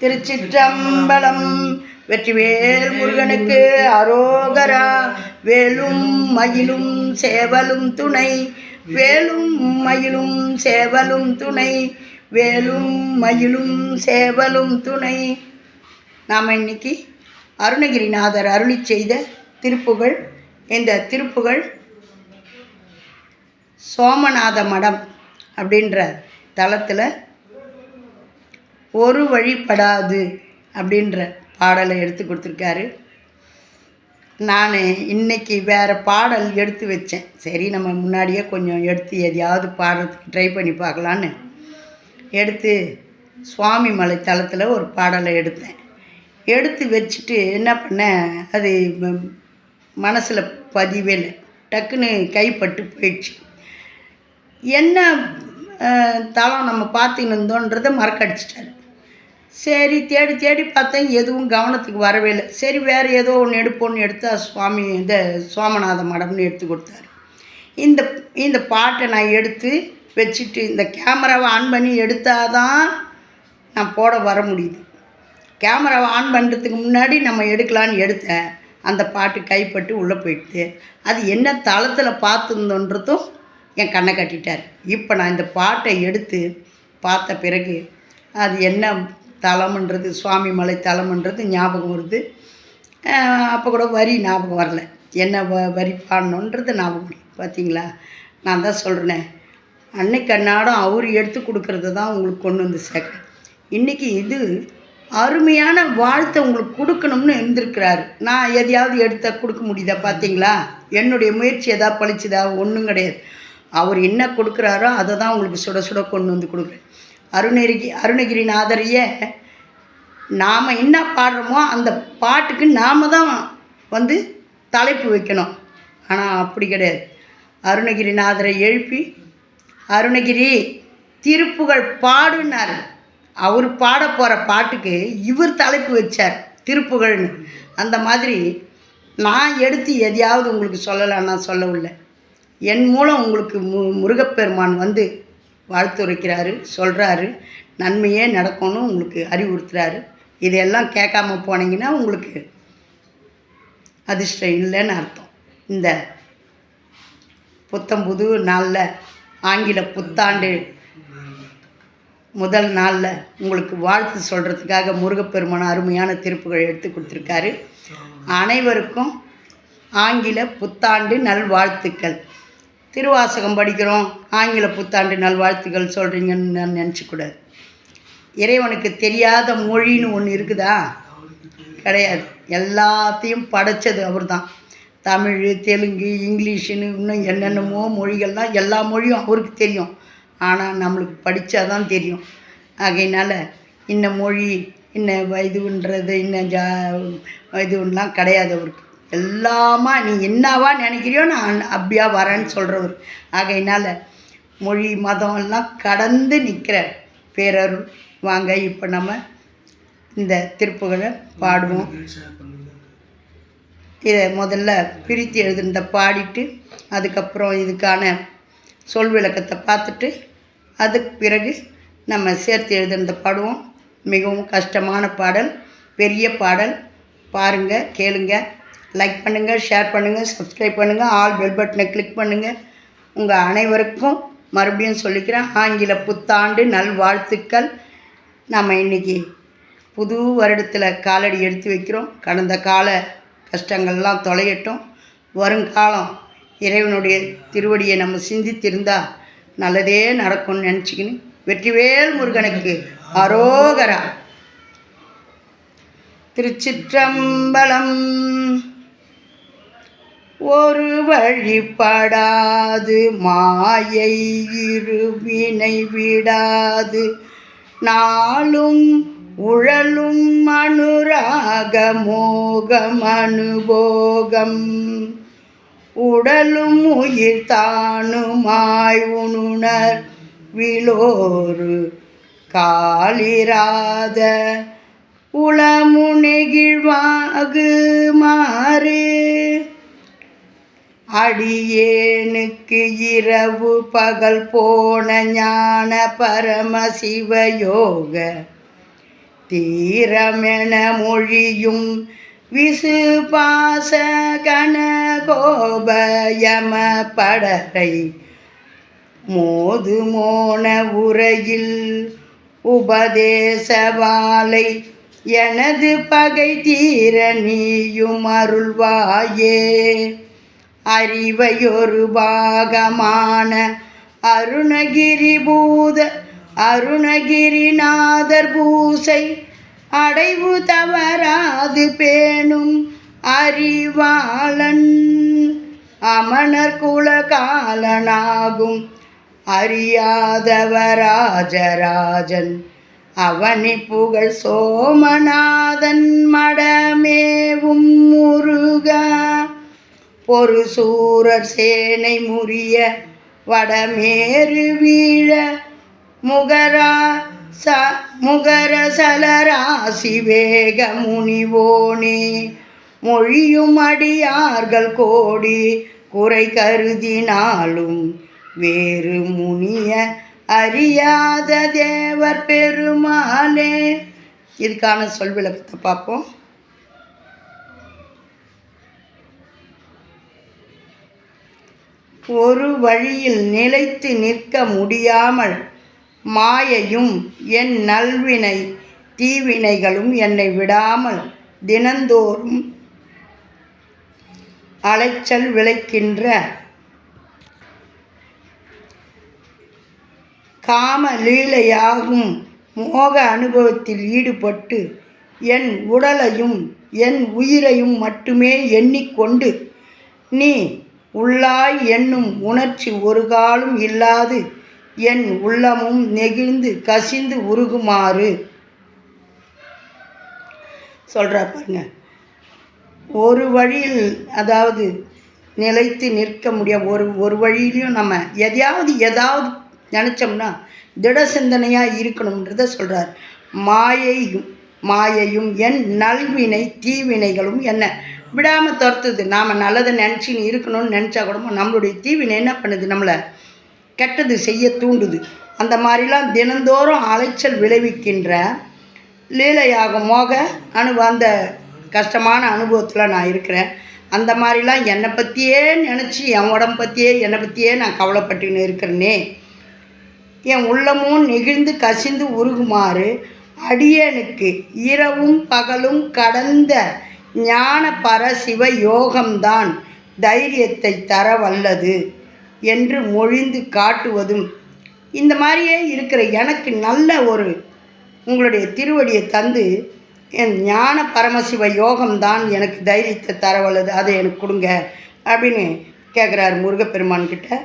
திருச்சிற்றம்பலம். வெற்றிவேல் முருகனுக்கு அரோகரா. வேலும் மயிலும் சேவலும் துணை. வேலும் மயிலும் சேவலும் துணை. வேலும் மயிலும் சேவலும் துணை. நாம் இன்னைக்கு அருணகிரிநாதர் அருளி செய்த திருப்புகழ். இந்த திருப்புகழ் சோமநாத மடம் அப்படின்ற தளத்தில் ஒரு வழிபடாது அப்படின்ற பாடலை எடுத்து கொடுத்துருக்காரு. நான் இன்றைக்கி வேறு பாடல் எடுத்து வச்சேன். சரி நம்ம முன்னாடியே கொஞ்சம் எடுத்து எதையாவது பாடுறதுக்கு ட்ரை பண்ணி பார்க்கலான்னு எடுத்து சுவாமி மலை தளத்தில் ஒரு பாடலை எடுத்தேன். எடுத்து வச்சுட்டு என்ன பண்ணேன் அது மனசில் பதிவே டக்குன்னு கைப்பட்டு போயிடுச்சு. என்ன தளம் நம்ம பார்த்துன்னு இருந்தோன்றதை மறக்கடிச்சிட்டாரு. சரி தேடி தேடி பார்த்தேன் எதுவும் கவனத்துக்கு வரவே இல்லை. சரி வேறு ஏதோ ஒன்று எடுப்போன்னு எடுத்தா சுவாமி இந்த சோமநாத மடம்னு எடுத்து கொடுத்தாரு. இந்த இந்த பாட்டை நான் எடுத்து வச்சுட்டு இந்த கேமராவை ஆன் பண்ணி எடுத்தால் தான் நான் போட வர முடியுது. கேமராவை ஆன் பண்ணுறதுக்கு முன்னாடி நம்ம எடுக்கலான்னு எடுத்தேன் அந்த பாட்டு கைப்பட்டு உள்ளே போயிட்டு அது என்ன தளத்தில் பார்த்துருந்தோன்றதும் என் கண்ணை கட்டிட்டார். இப்போ நான் இந்த பாட்டை எடுத்து பார்த்த பிறகு அது என்ன தலம்ன்றது சுவாமி மலை தலம்ன்றது ஞாபகம் வருது. அப்போ கூட வரி ஞாபகம் வரல. என்ன வ வரி பாடணுன்றது ஞாபகம் பார்த்தீங்களா நான் தான் சொல்கிறேனே அன்னைக்கு அன்னாடம் அவர் எடுத்து கொடுக்கறது தான் உங்களுக்கு கொண்டு வந்து சேர்க்குறேன். இன்றைக்கி இது அருமையான வாழ்த்தை உங்களுக்கு கொடுக்கணும்னு இருந்திருக்கிறாரு. நான் எதையாவது எடுத்த கொடுக்க முடியுதா பார்த்தீங்களா என்னுடைய முயற்சி எதாவது பழிச்சுதா? ஒன்றும் கிடையாது. அவர் என்ன கொடுக்குறாரோ அதை தான் உங்களுக்கு சுட சுட கொண்டு வந்து கொடுக்குறேன். அருணகிரி அருணகிரிநாதரையே நாம் என்ன பாடுறோமோ அந்த பாட்டுக்கு நாம் தான் வந்து தலைப்பு வைக்கணும். ஆனால் அப்படி கிடையாது. அருணகிரிநாதரை எழுப்பி அருணகிரி திருப்புகழ் பாடுனார். அவர் பாட போகிற பாட்டுக்கு இவர் தலைப்பு வச்சார் திருப்புகழ்னு. அந்த மாதிரி நான் எடுத்து எதையாவது உங்களுக்கு சொல்லலாம் நான் சொல்லவில்லை என் மூலம் உங்களுக்கு மு முருகப்பெருமான் வந்து வாழ்த்துரைக்கிறாரு சொல்கிறாரு நன்மையே நடக்கும்னு உங்களுக்கு அறிவுறுத்துகிறாரு இதையெல்லாம் கேட்காம போனீங்கன்னா உங்களுக்கு அதிர்ஷ்டம் இல்லைன்னு அர்த்தம். இந்த புத்தம்புது நாளில் ஆங்கில புத்தாண்டு முதல் நாளில் உங்களுக்கு வாழ்த்து சொல்கிறதுக்காக முருகப்பெருமான அருமையான திருப்புகள் எடுத்து கொடுத்துருக்காரு. அனைவருக்கும் ஆங்கில புத்தாண்டு நல்வாழ்த்துக்கள். திருவாசகம் படிக்கிறோம். ஆங்கில புத்தாண்டு நல்வாழ்த்துக்கள் சொல்கிறீங்கன்னு நான் நினச்சிக்கூடாது இறைவனுக்கு தெரியாத மொழின்னு ஒன்று இருக்குதா? கிடையாது. எல்லாத்தையும் படைச்சது அவர் தான் தமிழ் தெலுங்கு இங்கிலீஷுன்னு இன்னும் என்னென்னமோ மொழிகள்லாம் எல்லா மொழியும் அவருக்கு தெரியும். ஆனால் நம்மளுக்கு படித்தா தான் தெரியும். ஆகையினால் இந்த மொழி இன்ன இதுன்றது இன்ன ஜா இதுலாம் கிடையாது அவருக்கு. எல்லாமா நீ என்னவா நினைக்கிறியோ நான் அப்படியா வரேன்னு சொல்கிறவர் ஆகையினால் மொழி மதம் எல்லாம் கடந்து நிற்கிற பேரருள். வாங்க இப்போ நம்ம இந்த திருப்புகளை பாடுவோம். இதை முதல்ல பிரித்து எழுதுனதை பாடிட்டு அதுக்கப்புறம் இதுக்கான சொல் விளக்கத்தை பார்த்துட்டு அதுக்கு பிறகு நம்ம சேர்த்து எழுதுனதை பாடுவோம். மிகவும் கஷ்டமான பாடல் பெரிய பாடல். பாருங்கள் கேளுங்கள் லைக் பண்ணுங்கள் ஷேர் பண்ணுங்கள் சப்ஸ்கிரைப் பண்ணுங்கள் ஆல் பெல் பட்டனை கிளிக் பண்ணுங்கள் உங்கள் அனைவருக்கும் மறுபடியும் சொல்லிக்கிறேன் ஆங்கில புத்தாண்டு நல்வாழ்த்துக்கள் நம்ம இன்றைக்கி புது வருடத்தில் காலடி எடுத்து வைக்கிறோம். கடந்த கால கஷ்டங்கள்லாம் தொலையட்டும். வருங்காலம் இறைவனுடைய திருவடியை நம்ம சிந்தித்திருந்தால் நல்லதே நடக்கும்னு நினச்சிக்கின்னு வெற்றிவேல் முருகனுக்கு அரோகரா. திருச்சிற்றம்பலம் ஒரு வழிபடாது மாயை இருவினை விடாது. நாளும் உழலும் அனுராக மோகம் அனுபோகம். உடலும் உயிர் தானுமாய் உணுணர் விலோரு காலிராத உளமுனெகிழ்வாகு மாறு. அடியேனுக்கு இரவு பகல் போன ஞான பரமசிவயோக. தீரமென மொழியும் விசுபாச கணகோபயம படரை மோது மோன உரையில் உபதேசவாலை எனது பகை தீர நீயும் அருள்வாயே. அறிவையொரு பாகமான அருணகிரி பூத அருணகிரிநாதர் பூசை. அடைவு தவறாது பேணும் அறிவாளன். அமணர் குலகாலனாகும் அறியாதவராஜராஜன் அவனி புகழ் சோமநாதன் மடமேவும் முருகா. பொறு சூரர் சேனை முறிய வடமேறு வீழ முகரா ச முகர சலராசி வேக முனிவோனே. மொழியும் அடியார்கள் கோடி குறை கருதினாலும் வேறு முனிய அறியாத தேவர் பெருமானே. இதுக்கான சொல் விளக்கத்தை பார்ப்போம். ஒரு வழியில் நிலைத்து நிற்க முடியாமல் மாயையும் என் நல்வினை தீவினைகளும் என்னை விடாமல் தினந்தோறும் அலைச்சல் விளைக்கின்ற காம லீலையாகும் மோக அனுபவத்தில் ஈடுபட்டு என் உடலையும் என் உயிரையும் மட்டுமே எண்ணிக்கொண்டு நீ உள்ளாய் என்னும் உணர்ச்சி ஒரு காலும் இல்லாது என் உள்ளமும் நெகிழ்ந்து கசிந்து உருகுமாறு. சொல்கிறார் பாருங்க. ஒரு வழியில் அதாவது நிலைத்து நிற்க முடியாது ஒரு ஒரு வழியிலையும் நம்ம எதையாவது எதாவது நினச்சோம்னா திட சிந்தனையாக இருக்கணுன்றத சொல்கிறார் மாயையும் மாயையும் என் நல்வினை தீவினைகளும் என்ன? விடாமல் துரத்துது. நாம் நல்லதை நினச்சின்னு இருக்கணும்னு நினச்சா கூட நம்மளுடைய தீவினை என்ன பண்ணுது? நம்மளை கெட்டது செய்ய தூண்டுது. அந்த மாதிரிலாம் தினந்தோறும் அலைச்சல் விளைவிக்கின்ற லீலையாக மோக அனு அந்த கஷ்டமான அனுபவத்தில் நான் இருக்கிறேன். அந்த மாதிரிலாம் என்னை பற்றியே நினச்சி என் உடம்பு பற்றியே என்னை பற்றியே நான் கவலைப்பட்டுன்னு இருக்கிறேனே. என் உள்ளமும் நெகிழ்ந்து கசிந்து உருகுமாறு அடியனுக்கு இரவும் பகலும் கடந்த ஞான பரசிவ யோகம்தான் தைரியத்தை தர வல்லது என்று மொழிந்து காட்டுவதும் இந்த மாதிரியே இருக்கிற எனக்கு நல்ல ஒரு உங்களுடைய திருவடியை தந்து என் ஞான பரமசிவ யோகம்தான் எனக்கு தைரியத்தை தர வல்லது அதை எனக்கு கொடுங்க அப்படின்னு கேட்குறாரு முருகப்பெருமான்கிட்ட.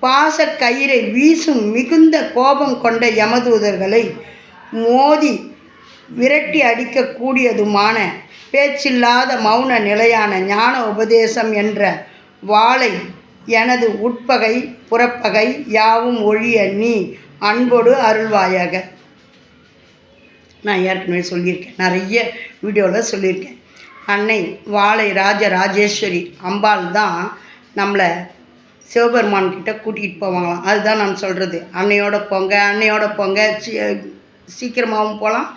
பாச கயிறை வீசும் மிகுந்த கோபம் கொண்ட யமதூதர்களை மோதி விரட்டி அடிக்கக்கூடியதுமான பேச்சில்லாத மௌன நிலையான ஞான உபதேசம் என்ற வாளை எனது உட்பகை புறப்பகை யாவும் ஒழிய நீ அன்போடு அருள்வாயாக. நான் ஏற்கனவே சொல்லியிருக்கேன். நிறைய வீடியோவில் சொல்லியிருக்கேன். அன்னை வாழை ராஜ ராஜேஸ்வரி அம்பாள் தான் நம்மளை சிவபெருமான் கிட்ட கூட்டிகிட்டு போவாங்களாம். அதுதான் நான் சொல்கிறது அன்னையோட போங்க அன்னையோட போங்க. சீ சீக்கிரமாகவும் போகலாம்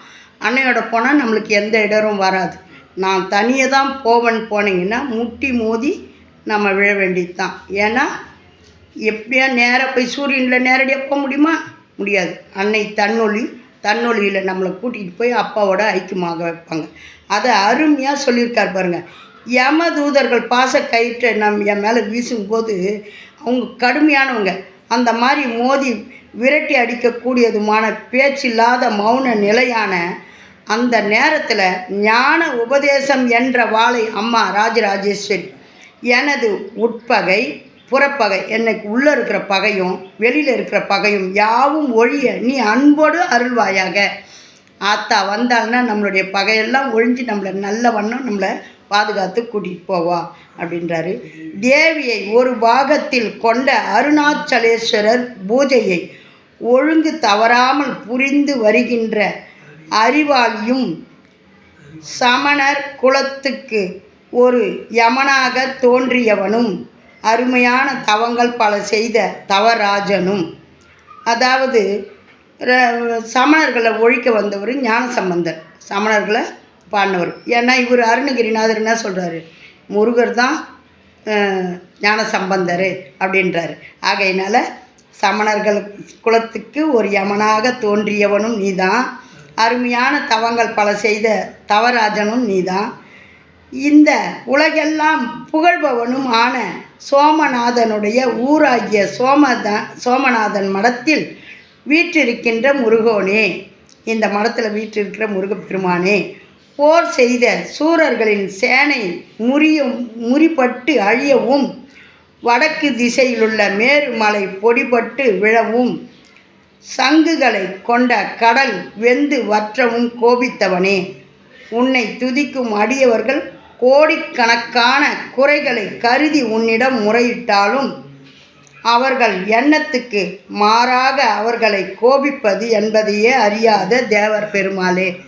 அன்னையோட போனால் நம்மளுக்கு எந்த இடரும் வராது. நான் தனியாக தான் போவேன்னு போனீங்கன்னா முட்டி மோதி நம்ம விழ வேண்டியது தான் ஏன்னா எப்படியா நேராக போய் சூரியனில் நேரடியாக போக முடியுமா? முடியாது. அன்னை தன்னொலி தன்னொலியில் நம்மளை கூட்டிகிட்டு போய் அப்பாவோட ஐக்கியமாக வைப்பாங்க. அதை அருமையாக சொல்லியிருக்கார் பாருங்கள் யம தூதர்கள் பாச கயிற்றை நம் என் மேலே வீசும்போது அவங்க கடுமையானவங்க. அந்த மாதிரி மோதி விரட்டி அடிக்கக்கூடியதுமான பேச்சில்லாத மௌன நிலையான அந்த நேரத்தில் ஞான உபதேசம் என்ற வாளை அம்மா ராஜராஜேஸ்வரி எனது உட்பகை புறப்பகை எனக்கு உள்ளே இருக்கிற பகையும் வெளியில் இருக்கிற பகையும் யாவும் ஒழிய நீ அன்போடு அருள்வாயாக. ஆத்தா வந்தாள்னா நம்மளுடைய பகையெல்லாம் ஒழிஞ்சு நம்மளை நல்ல வண்ணம் நம்மளை பாதுகாத்து கூட்டிகிட்டு போவா அப்படின்றாரு. தேவியை ஒரு பாகத்தில் கொண்ட அருணாச்சலேஸ்வரர் பூஜையை ஒழுங்கு தவறாமல் புரிந்து வருகின்ற அறிவாளியும் சமணர் குலத்துக்கு ஒரு யமனாக தோன்றியவனும் அருமையான தவங்கள் பல செய்த தவராஜனும். அதாவது சமணர்களை ஒழிக்க வந்தவர் ஞானசம்பந்தர் சமணர்களை பாடினவர். ஏன்னா இவர் அருணகிரிநாதர் என்ன சொல்கிறாரு முருகர் தான் ஞான ஞானசம்பந்தர் அப்படின்றாரு. ஆகையினால் சமணர்கள் குலத்துக்கு ஒரு யமனாக தோன்றியவனும் நீதான். அருமையான தவங்கள் பல செய்த தவராஜனும் நீதான். இந்த உலகெல்லாம் புகழ்பவனும் ஆன சோமநாதனுடைய ஊராகிய சோமத சோமநாதன் மடத்தில் வீற்றிருக்கின்ற முருகோனே. இந்த மடத்தில் வீற்றிருக்கிற முருகப்பெருமானே போர் செய்த சூரர்களின் சேனை முறியும் முறிப்பட்டு அழியவும் வடக்கு திசையிலுள்ள மேருமலை பொடிபட்டு விழவும். சங்குகளை கொண்ட கடல் வெந்து வற்றவும் கோபித்தவனே. உன்னை துதிக்கும் அடியவர்கள் கோடிக்கணக்கான குறைகளை கருதி உன்னிடம் முறையிட்டாலும் அவர்கள் எண்ணத்துக்கு மாறாக அவர்களை கோபிப்பது என்பதையே அறியாத தேவர் பெருமாளே.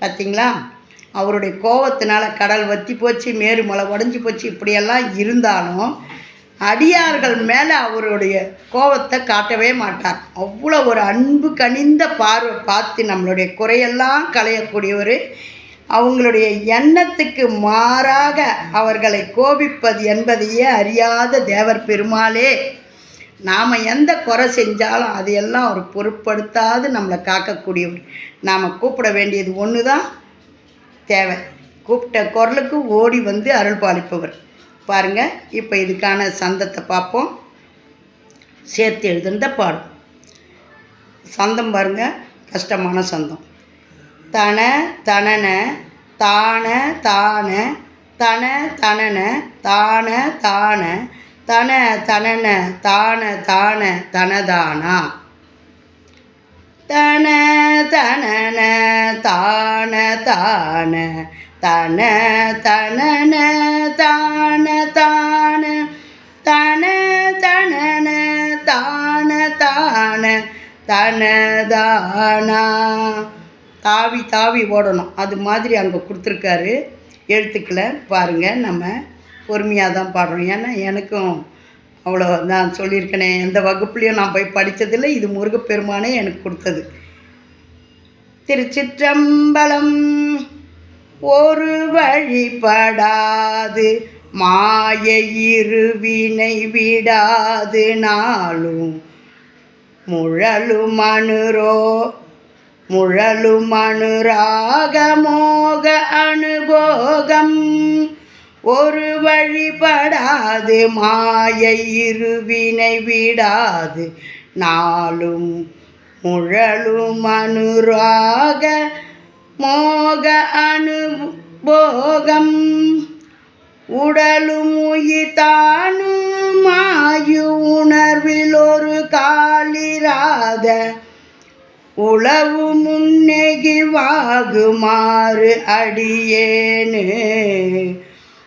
பார்த்தீங்களா அவருடைய கோபத்தினால கடல் வத்தி போச்சு மேருமலை உடஞ்சி போச்சு இப்படியெல்லாம் இருந்தாலும் அடியார்கள் மேலே அவருடைய கோபத்தை காட்டவே மாட்டார். அவ்வளோ ஒரு அன்பு கனிந்த பார்வை பார்த்து நம்மளுடைய குறையெல்லாம் களையக்கூடியவர். அவங்களுடைய எண்ணத்துக்கு மாறாக அவர்களை கோபிப்பது என்பதையே அறியாத தேவர் பெருமாளே. நாம் எந்த குறை செஞ்சாலும் அதையெல்லாம் அவர் பொருட்படுத்தாது நம்மளை காக்கக்கூடியவர். நாம் கூப்பிட வேண்டியது ஒன்று தான் தேவை. கூப்பிட்ட குரலுக்கு ஓடி வந்து அருள் பாலிப்பவர். பாருங்கள் இப்போ இதுக்கான சந்தத்தை பார்ப்போம். சேர்த்து எழுதுந்த பாடும். சந்தம் பாருங்க கஷ்டமான சந்தம். தன தனன தான தான தன தனன தான தான தன தனன தான தான தனதானா. தன தனன தான தான தன தனன தான தான தன தனன தான தான தனதானா தாவி தாவி ஓடணும். அது மாதிரி அங்கே கொடுத்துருக்காரு. எழுத்துக்களை பாருங்கள் நம்ம பொறுமையாக தான் பாடுறோம். ஏன்னா எனக்கும் அவ்வளோ நான் சொல்லியிருக்கேனே எந்த வகுப்புலையும் நான் போய் படித்ததில்லை இது முருகப்பெருமானே எனக்கு கொடுத்தது. திருச்சிற்றம்பலம் ஒரு வழிபடாது மாய இருவினை விடாது நாளும் முழலு மனுரோ முழலு அனுராக மோக அனுபோகம். ஒரு வழிபடாது மாயை இருவினை விடாது. நாளும் முழலும் அனுராக மோக அனுபோகம். உடலும் உயிர் மாயு உணர்வில் ஒரு காலிராத. உளவு முன்னெகிழ்வாகுமாறு அடியேனு.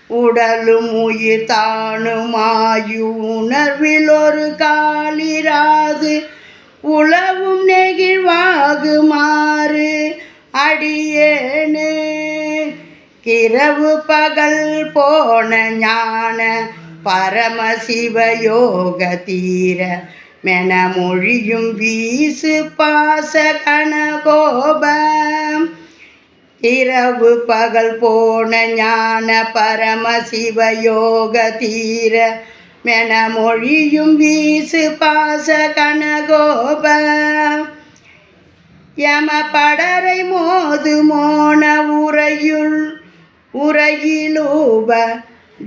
உடலும் உயிர் தானுமாயுணர்வில் ஒரு காலிராது. உளவும் நெகிழ்வாகுமாறு அடியேனே. கிரவு பகல் போன ஞான பரமசிவயோக தீர மென மொழியும் வீசு பாச கனகோபம் இரவு பகல் போன ஞான பரம சிவயோக தீர மென மொழியும் வீசு பாச கனகோப. யம படரை மோது மோன உரையுள் உரையிலூப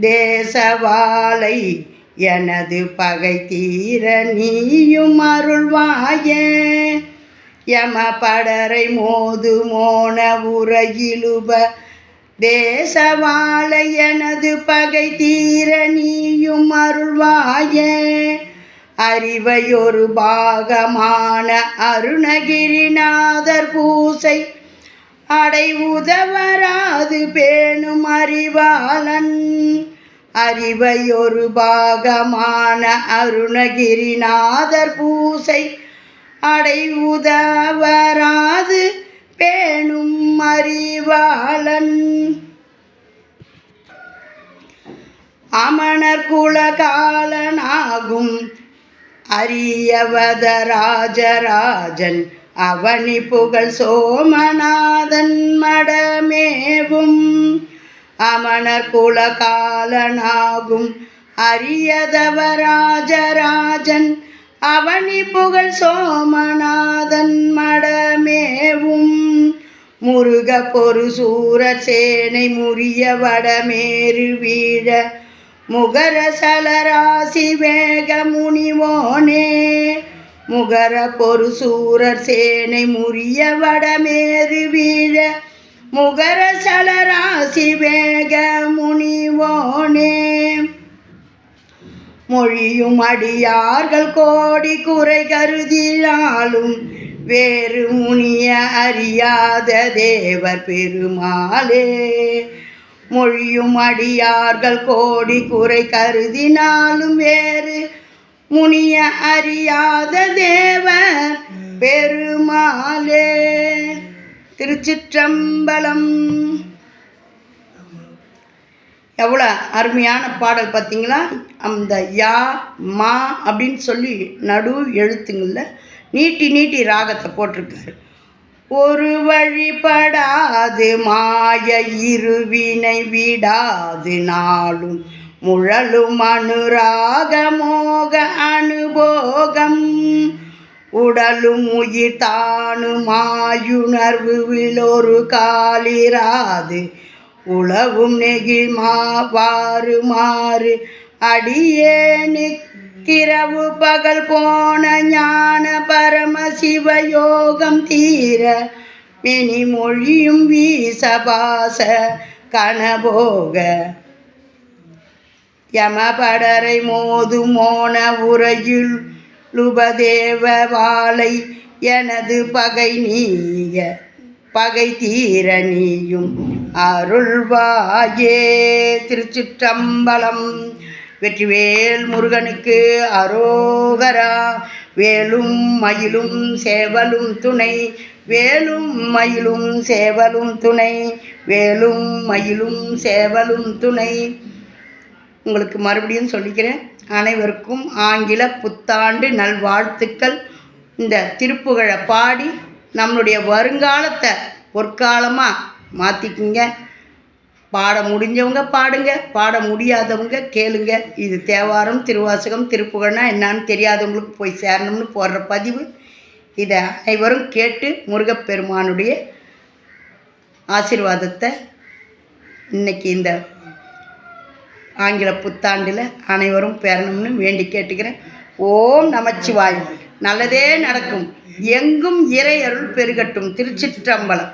தேசவாலை எனது பகை தீர நீயும் அருள்வாயே. யம படரை மோது மோன உரையிலுப தேசவாழ எனது பகை தீர நீயும் அருள்வாயே. அறிவையொரு பாகமான அருணகிரிநாதர் பூசை அடை உதவராது பேணும் அறிவாளன். அறிவையொரு பாகமான அருணகிரிநாதர் பூசை அடை உதவராது பேணும் அறிவாளன். அமணர் குலகாலனாகும் அரியவதராஜராஜன். அவனி புகழ் சோமநாதன் மடமேவும். அமணர் குலகாலனாகும் அரியதவராஜராஜன். அவனி புகழ் சோமநாதன் மடமேவும். முருக பொரு சூர சேனை முறிய வடமேறு வீழ. முகர சலராசி வேக முனிவோனே. முகர பொரு சூரர் சேனை முறிய வடமேறு வீழ. முகர சலராசி வேக முனிவோனே. மொழியும் அடியார்கள் கோடி குறை கருதினாலும் வேறு முனிய அறியாத தேவர் பெருமாளே. மொழியும் அடியார்கள் கோடி குறை கருதினாலும் வேறு முனிய அறியாத தேவர் பெருமாளே. திருச்சிற்றம்பலம் எவ்வளோ அருமையான பாடல் பார்த்தீங்களா? அந்த யா மா அப்படின்னு சொல்லி நடு எழுத்துங்களில் நீட்டி நீட்டி ராகத்தை போட்டிருக்காரு. ஒரு வழிபடாது மாய இருவினை விடாது நாளும் முழலும் அனுராக மோக அனுபோகம். உடலும் உயிர் தானுமாயுணர்வு விலொரு காலிராது உளவும் நெகிழ்மாவாறு மாறு அடியே நிற்கிறவு பகல் போன ஞான பரமசிவ யோகம் தீர மினி மொழியும் வீசபாச கனபோக. யமபடரை மோது மோன உரையுள் லுபதேவ வாழை எனது பகை நீய பகை தீர நீயும் அருள்வாயே திருச்சிற்றம்பலம். வெற்றிவேல் முருகனுக்கு அரோகரா. வேலும் மயிலும் சேவலும் துணை. வேலும் மயிலும் சேவலும் துணை. வேலும் மயிலும் சேவலும் துணை. உங்களுக்கு மறுபடியும் சொல்லிக்கிறேன். அனைவருக்கும் ஆங்கில புத்தாண்டு நல்வாழ்த்துக்கள். இந்த திருப்புகழை பாடி நம்மளுடைய வருங்காலத்தை பொற்காலமாக மாற்றிக்குங்க பாட முடிஞ்சவங்க பாடுங்க பாட முடியாதவங்க கேளுங்க. இது தேவாரம் திருவாசகம் திருப்புகழ்னா என்னான்னு தெரியாதவங்களுக்கு போய் சேரணும்னு போடுற பதிவு. இதை அனைவரும் கேட்டு முருகப்பெருமானுடைய ஆசீர்வாதத்தை இன்னைக்கு இந்த ஆங்கில புத்தாண்டில் அனைவரும் பெறணும்னு வேண்டி கேட்டுக்கிறேன். ஓம் நமச்சிவாயம். நல்லதே நடக்கும். எங்கும் இறை அருள் பெருகட்டும். திருச்சிற்றம்பலம்.